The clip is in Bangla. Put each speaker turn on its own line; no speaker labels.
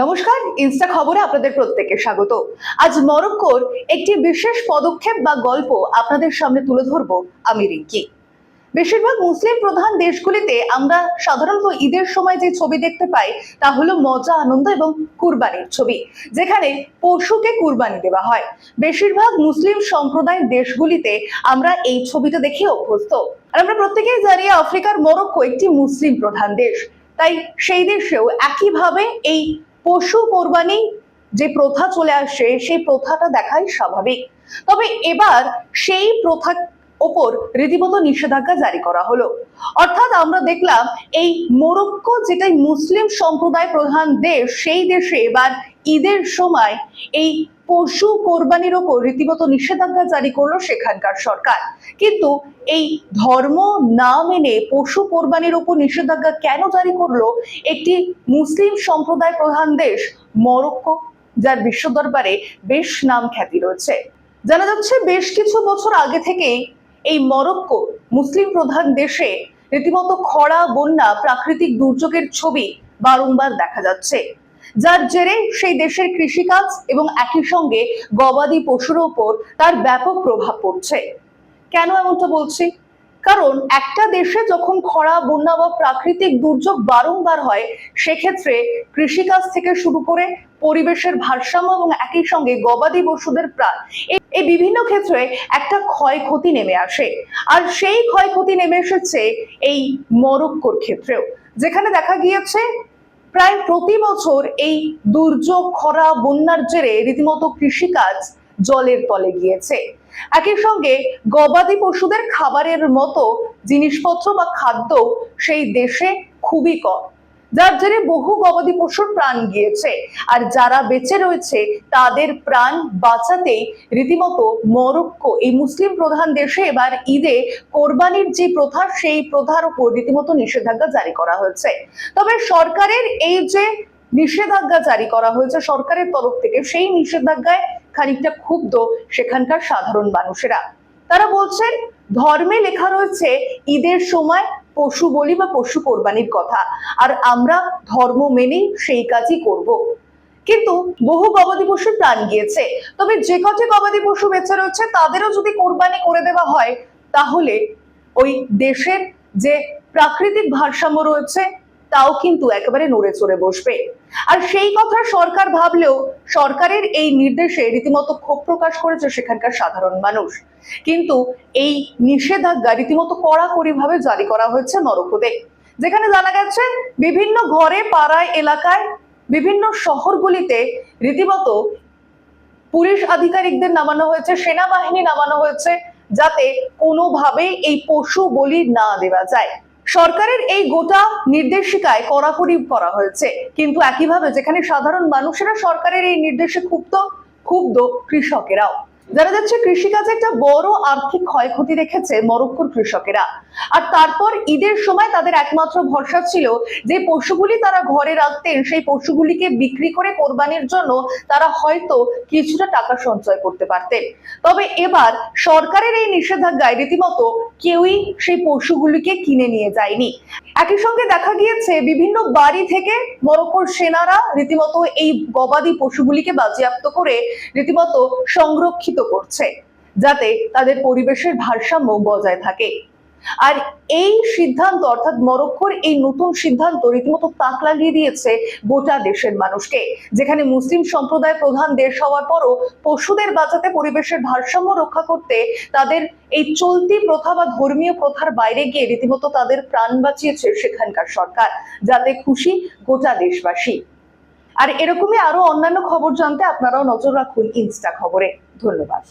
নমস্কার, ইনস্টা খবরে আপনাদের প্রত্যেককে স্বাগত। আজ মরক্কোর একটি বিশেষ পদক্ষেপ বা গল্প আপনাদের সামনে তুলে ধরবো আমি রিঙ্কি। বেশিরভাগ মুসলিম প্রধান দেশগুলিতে আমরা সাধারণত ঈদের সময় যে ছবি দেখতে পাই, তা হলো মজা, আনন্দ এবং কুরবানির ছবি, যেখানে পশুকে কুরবানি দেওয়া হয়। বেশিরভাগ মুসলিম সম্প্রদায়ের দেশগুলিতে আমরা এই ছবিটা দেখে অভ্যস্ত। আর আমরা প্রত্যেকেই জানি আফ্রিকার মরক্কো একটি মুসলিম প্রধান দেশ, তাই সেই দেশেও একইভাবে এই পশু কোরবানি যে প্রথা চলে আসে, সেই প্রথাটা দেখাই স্বাভাবিক। তবে এবার সেই প্রথা ওপর রীতিমতো নিষেধাজ্ঞা জারি করা হলো। অর্থাৎ আমরা দেখলাম এই মোরক্কো যেটাই মুসলিম সম্প্রদায় প্রধান দেশ, সেই দেশে এবার ঈদের সময় এই পশু কোরবানির ওপর রীতিমতো নিষেধাজ্ঞা জারি করল সেখানকার সরকার। কিন্তু এই ধর্ম না মেনে পশু কোরবানির ওপর নিষেধাজ্ঞা কেন জারি করল একটি মুসলিম সম্প্রদায় প্রধান দেশ মরক্কো, যার বিশ্ব দরবারে বেশ নাম খ্যাতি রয়েছে। জানা যাচ্ছে বেশ কিছু বছর আগে থেকেই এই মরক্কো মুসলিম প্রধান দেশে রীতিমতো খরা, বন্যা, প্রাকৃতিক দুর্যোগের ছবি বারংবার দেখা যাচ্ছে। যার জেরে সেই দেশের কৃষিকাজ এবং একই সঙ্গে গবাদি পশুর ওপর তার ব্যাপক প্রভাব পড়ছে। কেন এমনটা বলছি? কারণ একটা দেশে যখন খরা, বন্যা বা প্রাকৃতিক দুর্যোগ বারংবার হয়, সেক্ষেত্রে কৃষিকাজ থেকে শুরু করে পরিবেশের ভারসাম্য এবং একই সঙ্গে গবাদি পশুদের প্রাণ এই- বিভিন্ন ক্ষেত্রে একটা ক্ষয়ক্ষতি নেমে আসে। আর সেই ক্ষয়ক্ষতি নেমে এসেছে এই মরক্কোর ক্ষেত্রেও। যেখানে দেখা গিয়েছে প্রায় প্রতি বছর এই দুর্যোগ, খরা, বন্যার জেরে রীতিমতো কৃষিকাজ জলের তলে গিয়েছে। একই সঙ্গে গবাদি পশুদের খাবারের মতো জিনিসপত্র বা খাদ্য সেই দেশে খুবই কম। যার জেরে বহু গবাদি পশুর প্রাণ গিয়েছে। আর যারা বেঁচে রয়েছে, তাদের প্রাণ বাঁচাতেই রীতিমতো মরক্কো, এই মুসলিম প্রধান দেশে এবার ঈদে কোরবানির যে প্রথা, সেই প্রথার উপর রীতিমতো নিষেধাজ্ঞা জারি করা হয়েছে। তবে সরকারের এই যে নিষেধাজ্ঞা জারি করা হয়েছে, সরকারের তরফ থেকে সেই নিষেধাজ্ঞায় খানিকটা ক্ষুব্ধ সেখানকার সাধারণ মানুষেরা। তারা বলছেন, ধর্মে লেখা রয়েছে, ঈদের সময় পশু বলি বা পশু কোরবানির কথা। আর আমরা ধর্ম মেনেই সেই কাজই করব। কিন্তু বহু গবাদি পশুর প্রাণ গিয়েছে। তবে যে কটি গবাদি পশু বেঁচে রয়েছে, তাদেরও যদি কোরবানি করে দেওয়া হয়, তাহলে ওই দেশের যে প্রাকৃতিক ভারসাম্য রয়েছে তাও কিন্তু একেবারে নড়ে চড়ে বসবে। আর সেই কথা সরকার ভাবলেও সরকারের এই নির্দেশে রীতিমতো ক্ষোভ প্রকাশ করেছে সেখানকার সাধারণ মানুষ। কিন্তু এই নিষেধাজ্ঞা রীতিমতো কড়াকড়ি ভাবে জারি করা হয়েছে মরক্কোতে যেখানে জানা গেছে, বিভিন্ন ঘরে, পাড়ায়, এলাকায়, বিভিন্ন শহরগুলিতে রীতিমতো পুলিশ আধিকারিকদের নামানো হয়েছে, সেনাবাহিনী নামানো হয়েছে, যাতে কোনোভাবেই এই পশু বলি না দেওয়া যায়। সরকারের এই গোটা নির্দেশিকায় কড়াকড়ি করা হয়েছে। কিন্তু একইভাবে যেখানে সাধারণ মানুষেরা সরকারের এই নির্দেশে ক্ষুব্ধ ক্ষুব্ধ কৃষকেরাও। জানা যাচ্ছে কৃষিকাজে একটা বড় আর্থিক ক্ষয়ক্ষতি দেখেছে মরক্কোর কৃষকেরা। আর তারপর ঈদের সময় তাদের একমাত্র ভরসা ছিল যে পশুগুলি তারা ঘরে রাখতেন, সেই পশুগুলিকে বিক্রি করে কোরবানির জন্য তারা হয়তো কিছুটা টাকা সঞ্চয় করতে পারতেন। তবে এবার সরকারের এই নিষেধাজ্ঞায় রীতিমতো কেউই সেই পশুগুলিকে কিনে নিয়ে যায়নি। একই সঙ্গে দেখা গিয়েছে বিভিন্ন বাড়ি থেকে মরক্কোর সেনারা রীতিমতো এই গবাদি পশুগুলিকে বাজেয়াপ্ত করে রীতিমতো সংরক্ষিত করছে, যাতে তাদের পরিবেশের ভারসাম্য বজায় থাকে। আর এই সিদ্ধান্ত, অর্থাৎ মরক্কোর এই নতুন সিদ্ধান্ত রীতিমতো তাক লাগিয়ে দিয়েছে গোটা দেশের মানুষকে, যেখানে মুসলিম সম্প্রদায় প্রধান দেশ হওয়ার পরও পশুদের বাঁচাতে পরিবেশের ভারসাম্য রক্ষা করতে তাদের এই চলতি প্রথা বা ধর্মীয় প্রথার বাইরে গিয়ে রীতিমতো তাদের প্রাণ বাঁচিয়েছে সেখানকার সরকার, যাতে খুশি গোটা দেশবাসী। আর এরকমই আরও অন্যান্য খবর জানতে আপনারাও নজর রাখুন ইনস্টা খবরে। ধন্যবাদ।